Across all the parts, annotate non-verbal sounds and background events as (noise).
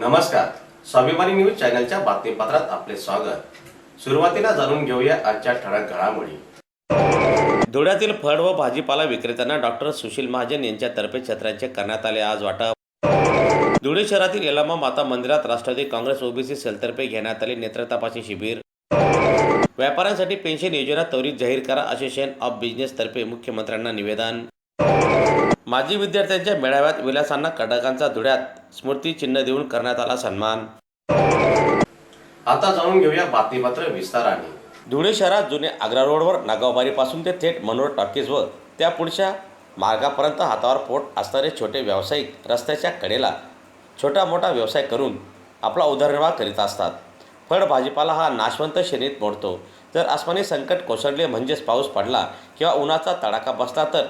नमस्कार. स्वाभिमानी न्यूज चॅनलच्या बातमीपत्रात आपले स्वागत. सुरुवातीला जाणून घेऊया आजच्या ठळक घडामोडी. धुळ्यातील फळ व भाजीपाला विक्रेत्यांना डॉक्टर सुशील महाजन यांच्यातर्फे छत्रांचे करण्यात आले आज वाटप. धुळे शहरातील यलामा माता मंदिरात राष्ट्रवादी काँग्रेस ओबीसी सेलतर्फे घेण्यात आले नेत्र तपासणी शिबिर. व्यापाऱ्यांसाठी पेन्शन योजना त्वरित जाहीर करा असोसिएशन ऑफ बिझनेस तर्फे मुख्यमंत्र्यांना निवेदन. माजी विद्यार्थ्यांच्या मेळाव्यात विलासांना कडकांचा धुळ्यात स्मृती चिन्ह देऊन करण्यात आला सन्मान. आता जाणून घेऊया बातमीपत्र विस्ताराने. धुळे शहरात जुने आग्रा रोडवर नागावबारीपासून ते थेट मनोहर टॉकीज व त्या पुढच्या मार्गापर्यंत हातावर पोट असणारे छोटे व्यावसायिक रस्त्याच्या कडेला छोटा मोठा व्यवसाय करून आपला उदरनिर्वाह करीत असतात. फळ भाजीपाला हा नाशवंत श्रेणीत मोडतो. जर आसमानी संकट कोसळले म्हणजेच पाऊस पडला किंवा उन्हाचा तडाखा बसला तर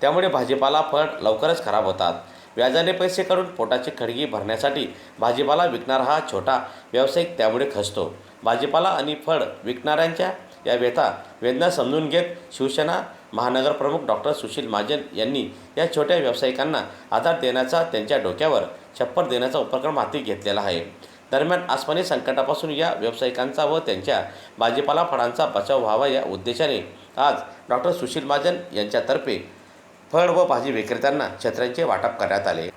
त्यामुळे भाजीपाला फळ लवकरच खराब होतात. व्याजाने पैसे काढून पोटाची खडगी भरण्यासाठी भाजीपाला विकणारा हा छोटा व्यावसायिक त्यामुळे खचतो. भाजीपाला आणि फळ विकणाऱ्यांच्या या व्यथा वेदना समजून घेत शिवसेना महानगरप्रमुख डॉक्टर सुशील महाजन यांनी या छोट्या व्यावसायिकांना आधार देण्याचा त्यांच्या डोक्यावर छप्पर देण्याचा उपक्रम हाती घेतलेला आहे. दरम्यान आसमानी संकटापासून या व्यावसायिकांचा व त्यांच्या भाजीपाला फळांचा बचाव व्हावा या उद्देशाने आज डॉक्टर सुशील महाजन यांच्यातर्फे फळ व भाजी विक्रेत्यांना छत्र्यांचे वाटप करण्यात आले.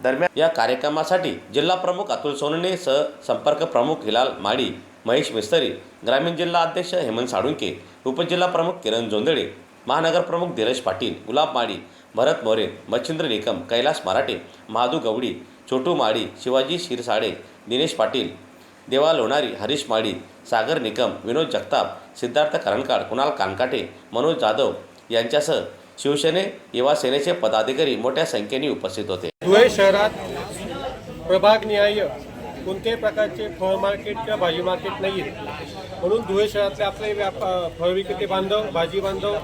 दरम्यान या कार्यक्रमासाठी जिल्हा प्रमुख अतुल सोनने सह संपर्क प्रमुख हिलाल माळी महेश मिस्तरी ग्रामीण जिल्हा अध्यक्ष हेमंत साळुंके उपजिल्हा प्रमुख किरण जोंदळे महानगर प्रमुख धीरज पाटील गुलाब माळी भरत मोरे मच्छिंद्र निकम कैलास मराठे महादू गवडी छोटू माळी शिवाजी शिरसाडे दिनेश पाटील देवा लोणारी हरीश माळी सागर निकम विनोद जगताप सिद्धार्थ करणकाळ कुणाल कानकाटे मनोज जाधव यांच्यासह शिवसेने युवा सेनेचे पदाधिकारी मोठ्या संख्येने उपस्थित होते. धुळे शहरात प्रभागनिहाय कोणत्याही प्रकारचे फळ मार्केट किंवा भाजी मार्केट नाही आहेत म्हणून धुळे शहरातले आपले व्यापा फळ विक्रेते बांधव भाजी बांधव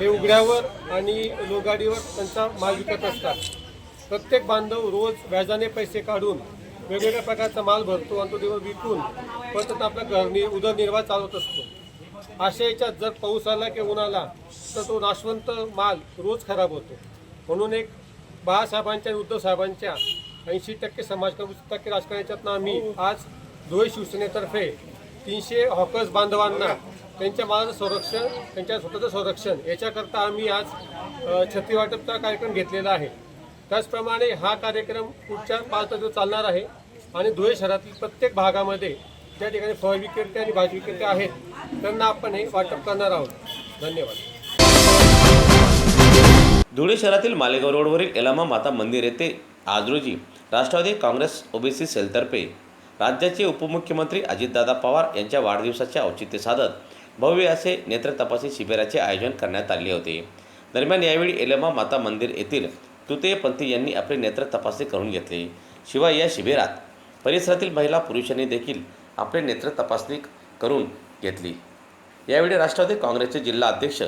हे उघड्यावर आणि लोगाडीवर त्यांचा माल विकत असतात. प्रत्येक बांधव रोज व्याजाने पैसे काढून वेगवेगळ्या प्रकारचा माल भरतो आणि तो दिवस विकून परत आपला घर उदरनिर्वाह चालवत असतो. अशा याच्यात जर पाऊस आला किंवा ऊन आला तर तो नाशवंत माल रोज खराब होतो. म्हणून एक बाळासाहेबांच्या आणि उद्धव साहेबांच्या ऐंशी टक्के समाज टक्के राजकारणाच्यातनं आम्ही आज धुळे शिवसेनेतर्फे तीनशे हॉकर्स बांधवांना त्यांच्या मालाचं संरक्षण त्यांच्या स्वतःचं संरक्षण याच्याकरता आम्ही आज अ, छत्री वाटपचा कार्यक्रम घेतलेला आहे. त्याचप्रमाणे हा कार्यक्रम पुढच्या पाच दिवस चालणार आहे. आणि धुळे शहरातील प्रत्येक भागामध्ये ज्या ठिकाणी फळ विक्रेते आणि भाजी विक्रेते आहेत त्यांना आपण हे वाटप करणार आहोत. धन्यवाद. धुळे शहरातील मालेगाव रोडवरील एलामा माता मंदिर येथे आज रोजी राष्ट्रवादी काँग्रेस ओबीसी सेलतर्फे राज्याचे उपमुख्यमंत्री अजितदादा पवार यांच्या वाढदिवसाचे औचित्य साधत भव्य असे नेत्र तपासणी शिबिराचे आयोजन करण्यात आले होते. दरम्यान यावेळी एलमा माता मंदिर येथील तुतेयपंथी यांनी आपले नेत्र तपासणी करून घेतले. शिवाय या शिबिरात परिसरातील महिला पुरुषांनी देखील आपले नेत्र तपासणी करून घेतली. यावेळी राष्ट्रवादी काँग्रेसचे जिल्हा अध्यक्ष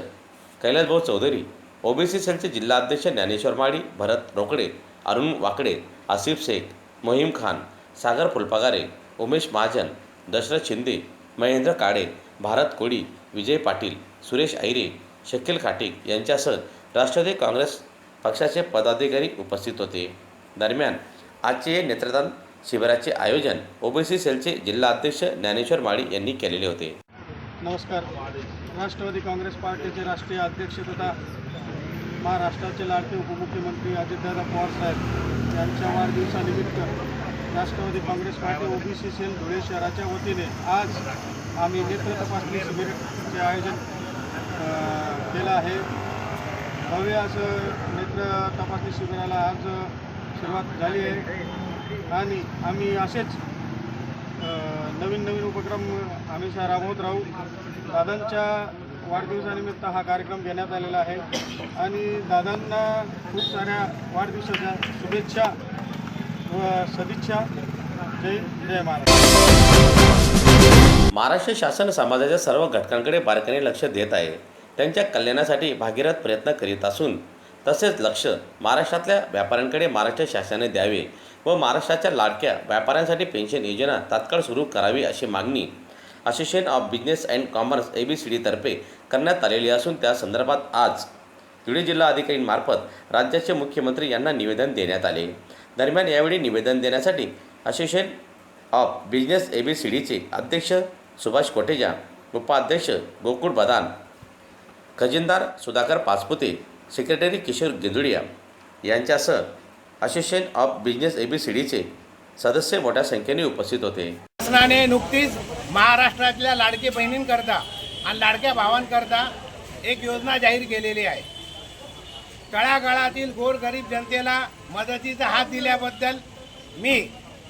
कैलासभाऊ चौधरी ओबीसी सेलचे जिल्हा अध्यक्ष ज्ञानेश्वर माळी भरत रोकडे अरुण वाकडे आसिफ शेख मोहीम खान सागर फुलपागारे उमेश महाजन दशरथ शिंदे महेंद्र काळे भारत कोळी विजय पाटील सुरेश ऐरे शकील खाटिक यांच्यासह राष्ट्रवादी काँग्रेस पक्षाचे पदाधिकारी उपस्थित होते. दरम्यान आजचे नेत्रदान शिबिराचे आयोजन ओबीसी सेलचे जिल्हा अध्यक्ष ज्ञानेश्वर माळी यांनी केलेले होते. नमस्कार. राष्ट्रवादी काँग्रेस पार्टीचे राष्ट्रीय अध्यक्ष तथा महाराष्ट्राचे लाडके उपमुख्यमंत्री अजितदादा पवार साहेब यांच्या वाढदिवसानिमित्त Rashtrawadi Congress party OBC cell Dhule शहराच्या वतीने आज आम्ही नेत्र तपासणी शिबिराचे आयोजन केलं आहे. भव्य असं नेत्र तपासणी शिबिराला आज सुरुवात झाली आहे. आणि आम्ही असेच नवीन नवीन उपक्रम हमेशा राबवत राहू. दादांच्या वाढदिवसानिमित्त हा कार्यक्रम घेण्यात आलेला आहे. आणि दादांना खूप साऱ्या वाढदिवसाच्या शुभेच्छा व सदिच्छा. जय जय महाराज. महाराष्ट्र शासन समाजाच्या सर्व घटकांकडे बारकाईने लक्ष देत आहे. त्यांच्या कल्याणासाठी भागीरथ प्रयत्न करीत असून तसेच लक्ष महाराष्ट्रातल्या व्यापाऱ्यांकडे महाराष्ट्र शासनाने द्यावे व महाराष्ट्राच्या लाडक्या व्यापाऱ्यांसाठी पेन्शन योजना तात्काळ सुरू करावी अशी मागणी association of business and commerce A B C डीतर्फे करण्यात आलेली असून त्या संदर्भात आज धुळे जिल्हा अधिकारींमार्फत राज्याचे मुख्यमंत्री यांना निवेदन देण्यात आले. दरम्यान यावेळी निवेदन देण्यासाठी association of business A B C डीचे अध्यक्ष सुभाष कोटेजा उपाध्यक्ष गोकुळ बदान खजिनदार सुधाकर पाचपुते सेक्रेटरी किशोर गिदुडिया यांच्यासह association of business A B C डीचे सदस्य मोठ्या संख्येने उपस्थित होते. शासनाने नुकतीच महाराष्ट्रातल्या लाडके बहिणींकरता आणि लाडक्या भावांकरता एक योजना जाहीर केलेली आहे. तळागाळातील गोरगरीब जनतेला मदतीचा हात दिल्याबद्दल मी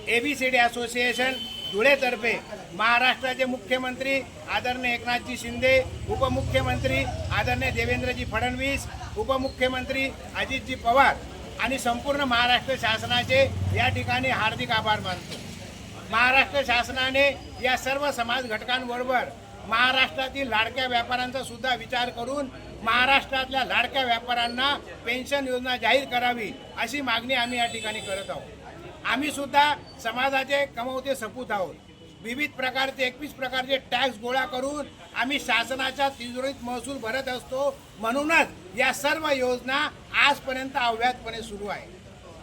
A B C D association धुळेतर्फे महाराष्ट्राचे मुख्यमंत्री आदरणीय एकनाथजी शिंदे उपमुख्यमंत्री आदरणीय देवेंद्रजी फडणवीस उपमुख्यमंत्री अजितजी पवार आणि संपूर्ण महाराष्ट्र शासनाचे या ठिकाणी हार्दिक आभार मानतो. महाराष्ट्र शासनाने या सर्व समाज घटकांबरोबर महाराष्ट्रातील लाडक्या व्यापाऱ्यांचा सुद्धा विचार करून महाराष्ट्रातल्या लाडक्या व्यापाऱ्यांना पेन्शन योजना जाहीर करावी अशी मागणी आम्ही या ठिकाणी करत आहोत. आम्ही सुद्धा समाजाचे कमवते सपूत आहोत. विविध प्रकारचे एकवीस प्रकारचे टॅक्स गोळा करून आम्ही शासनाच्या तिजोरीत महसूल भरत असतो. म्हणूनच या सर्व योजना आजपर्यंत अव्याहतपणे सुरू आहे.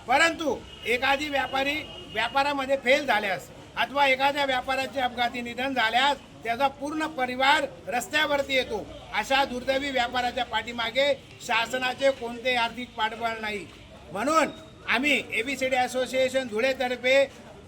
परंतु एखादी व्यापारी व्यापारामध्ये फेल झाल्यास अथवा एखाद्या व्यापाराचे अपघाती निधन झाल्यास त्याचा पूर्ण परिवार रस्त्यावरती येतो. अशा दुर्दैवी व्यापाराच्या पाठीमागे शासनाचे कोणते आर्थिक पाठबळ नाही. म्हणून आम्ही A B C D association धुळेतर्फे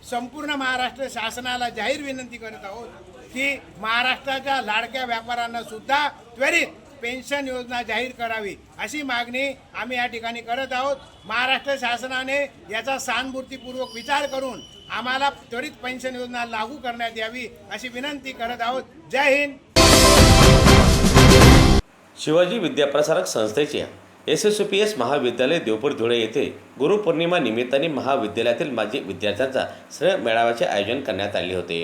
संपूर्ण महाराष्ट्र शासनाला जाहीर विनंती करत आहोत की महाराष्ट्राच्या लाडक्या व्यापाऱ्यांना सुद्धा त्वरित पेन्शन योजना जाहीर करावी अशी मागणी आम्ही या ठिकाणी करत आहोत. महाराष्ट्र शासनाने याचा सहानुभूतीपूर्वक विचार करून आम्हाला त्वरित पेन्शन योजना लागू करण्यात यावी अशी विनंती करत आहोत. जय हिंद. शिवाजी विद्याप्रसारक संस्थेच्या एस एस पी एस महाविद्यालय देवपूर धुळे येथे गुरुपौर्णिमा निमित्ताने महाविद्यालयातील माजी विद्यार्थ्यांचा स्नेह मेळाव्याचे आयोजन करण्यात आले होते.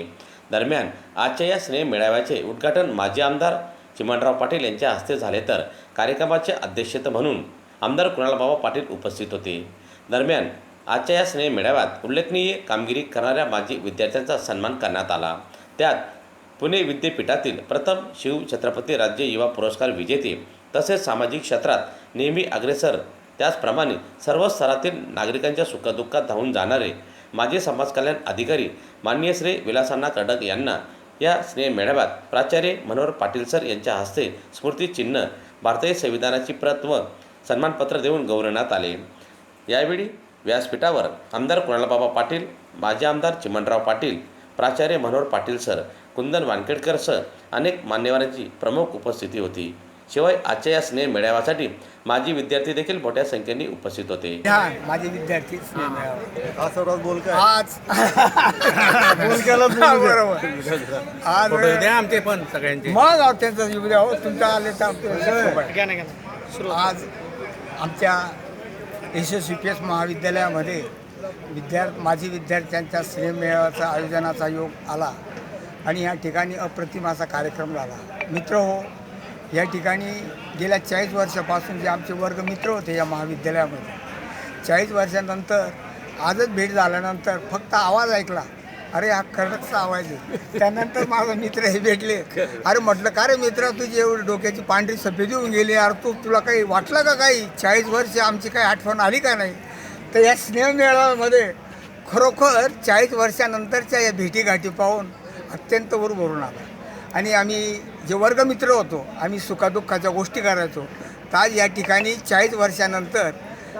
दरम्यान आजच्या या स्नेह मेळाव्याचे उद्घाटन माजी आमदार चिमणराव पाटील यांच्या हस्ते झाले तर कार्यक्रमाचे अध्यक्षता म्हणून आमदार कुणालबाबा पाटील उपस्थित होते. दरम्यान आजच्या या स्नेह मेळाव्यात उल्लेखनीय कामगिरी करणाऱ्या माजी विद्यार्थ्यांचा सन्मान करण्यात आला. त्यात पुणे विद्यापीठातील प्रथम शिव छत्रपती राज्य युवा पुरस्कार विजेते तसेच सामाजिक क्षेत्रात नेहमी अग्रेसर त्याचप्रमाणे सर्व स्तरातील नागरिकांच्या सुखदुःखात धावून जाणारे माजी समाजकल्याण अधिकारी माननीय श्री विलासांना कडक यांना या स्नेह मेळाव्यात प्राचार्य मनोहर पाटील सर यांच्या हस्ते स्मृतिचिन्ह भारतीय संविधानाची प्रत व सन्मानपत्र देऊन गौरवण्यात आले. यावेळी व्यासपीठावर आमदार कुणालबाबा पाटील माजी आमदार चिमणराव पाटील प्राचार्य मनोहर पाटील सर कुंदन वानखेडकर सर अनेक मान्यवरांची प्रमुख उपस्थिती होती. शिवाय आजच्या या स्नेह मेळाव्यासाठी माजी विद्यार्थी देखील मोठ्या संख्येने उपस्थित होते. हा माझे विद्यार्थी स्नेह मेळावा. असं बोल काय? आज. बोल केलं हा, बरोबर. आज द्या आमचे पण सगळ्यांचे. मग आहो त्यांचा जीव द्या हो तुमच्या आले तर आमचे आज आमच्या S S U P S महाविद्यालयामध्ये विद्यार्थी माजी विद्यार्थ्यांच्या स्नेह मेळाव्याचा आयोजनाचा योग आला आणि या ठिकाणी अप्रतिम असा कार्यक्रम झाला. मित्र हो या ठिकाणी गेल्या चाळीस वर्षापासून जे आमचे वर्ग मित्र होते या महाविद्यालयामध्ये चाळीस वर्षानंतर आजच भेट झाल्यानंतर फक्त आवाज ऐकला अरे हा खरंचचा आवाज आहे. त्यानंतर माझा मित्र हे भेटले. अरे म्हटलं का रे मित्र तुझी एवढी डोक्याची पांढरी सफेदी होऊन गेली अरे तू तुला काही वाटलं का काही? चाळीस वर्ष आमची काही आठवण आली का नाही? तर या स्नेहमेळामध्ये खरोखर चाळीस वर्षानंतरच्या या भेटीगाठी पाहून अत्यंत वर भरून आला. आणि आम्ही जे वर्गमित्र होतो आम्ही सुखादुःखाच्या गोष्टी करायचो. तर आज या ठिकाणी चाळीस वर्षानंतर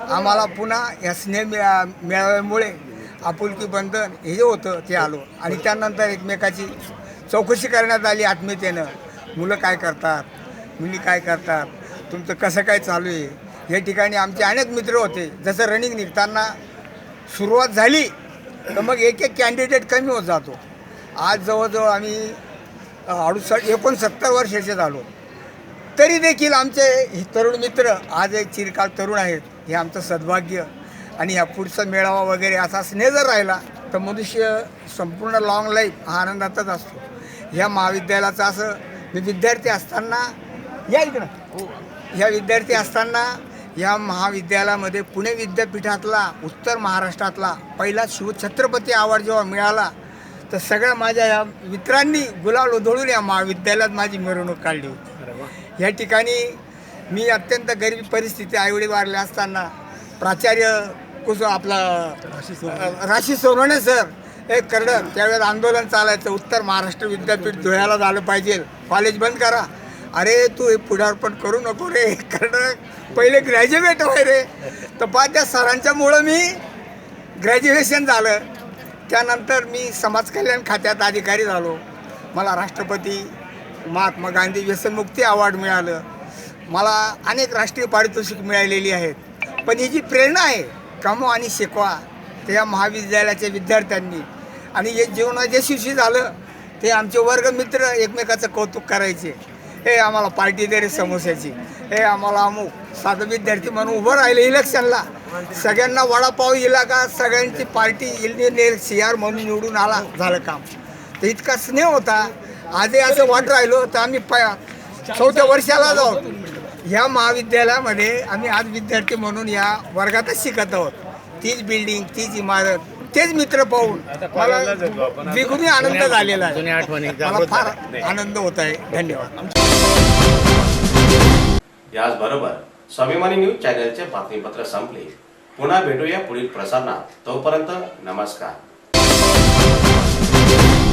आम्हाला पुन्हा या स्नेह मिळा मेळाव्यामुळे आपुलकी बंधन हे जे होतं ते आलो. आणि त्यानंतर एकमेकाची चौकशी करण्यात आली आत्मीयतेनं. मुलं काय करतात? मुली काय करतात? तुमचं कसं काय चालू आहे? या ठिकाणी आमचे अनेक मित्र होते. जसं रनिंग निघताना सुरुवात झाली तर मग एक एक कॅन्डिडेट कमी होत जातो. आज जवळजवळ आम्ही अडुसष्ट एकोणसत्तर वर्षाचे झालो. तरी देखील आमचे हे तरुण मित्र आज एक चिरकाल तरुण आहेत हे आमचं सद्भाग्य. आणि ह्या पुढचा मेळावा वगैरे असा स्नेह जर राहिला तर मनुष्य संपूर्ण लॉंग लाईफ हा आनंदातच असतो. ह्या महाविद्यालयाचं असं मी विद्यार्थी असताना या इकडं. ह्या विद्यार्थी असताना या महाविद्यालयामध्ये पुणे विद्यापीठातला उत्तर महाराष्ट्रातला पहिला शिवछत्रपती अवॉर्ड जेव्हा मिळाला तर सगळ्या माझ्या या मित्रांनी गुलाल उधळून या महाविद्यालयात माझी मिरवणूक काढली. होती या ठिकाणी मी अत्यंत गरीब परिस्थिती आईवडील वारले असताना प्राचार्य कुस आपला राशी सोनवणे. सर हे करडं त्यावेळेस आंदोलन चालायचं उत्तर महाराष्ट्र विद्यापीठ धुळ्याला झालं पाहिजे. कॉलेज बंद करा. अरे तू हे पुढारपण करू नको रे (laughs) करडं पहिले ग्रॅज्युएट होय रे. तर पहा त्या सरांच्यामुळं मी ग्रॅज्युएशन झालं. त्यानंतर मी समाज कल्याण खात्यात अधिकारी झालो. मला राष्ट्रपती महात्मा गांधी व्यसनमुक्ती अवॉर्ड मिळालं. मला अनेक राष्ट्रीय पारितोषिक मिळालेली आहेत. पण ही जी प्रेरणा आहे कामो आणि शिकवा ते या महाविद्यालयाच्या विद्यार्थ्यांनी आणि हे जीवनात यशस्वी झालं ते आमचे वर्गमित्र एकमेकाचं कौतुक करायचे. हे आम्हाला पार्टी दे रे समोस्याची हे आम्हाला अमुक साधं विद्यार्थी म्हणून उभं राहिले इलेक्शनला. सगळ्यांना वडापाव इला का? सगळ्यांची पार्टी इंजिनियर सी आर म्हणून निवडून आला झालं काम. तर इतका स्नेह होता. आजही असं वाट राहिलो तर आम्ही प चौथ्या वर्षाला जाऊ. ह्या महाविद्यालयामध्ये आम्ही आज विद्यार्थी म्हणून या वर्गातच शिकत आहोत. तीच बिल्डिंग तीच इमारत तेच मित्र पाहून. मला द्विगुणी आनंद झालेला आहे. मला फार आनंद होत आहे. धन्यवाद. याचबरोबर स्वाभिमानी न्यूज चॅनलचे बातमीपत्र संपले. पुन्हा भेटूया पुढील प्रसारणात. तोपर्यंत नमस्कार.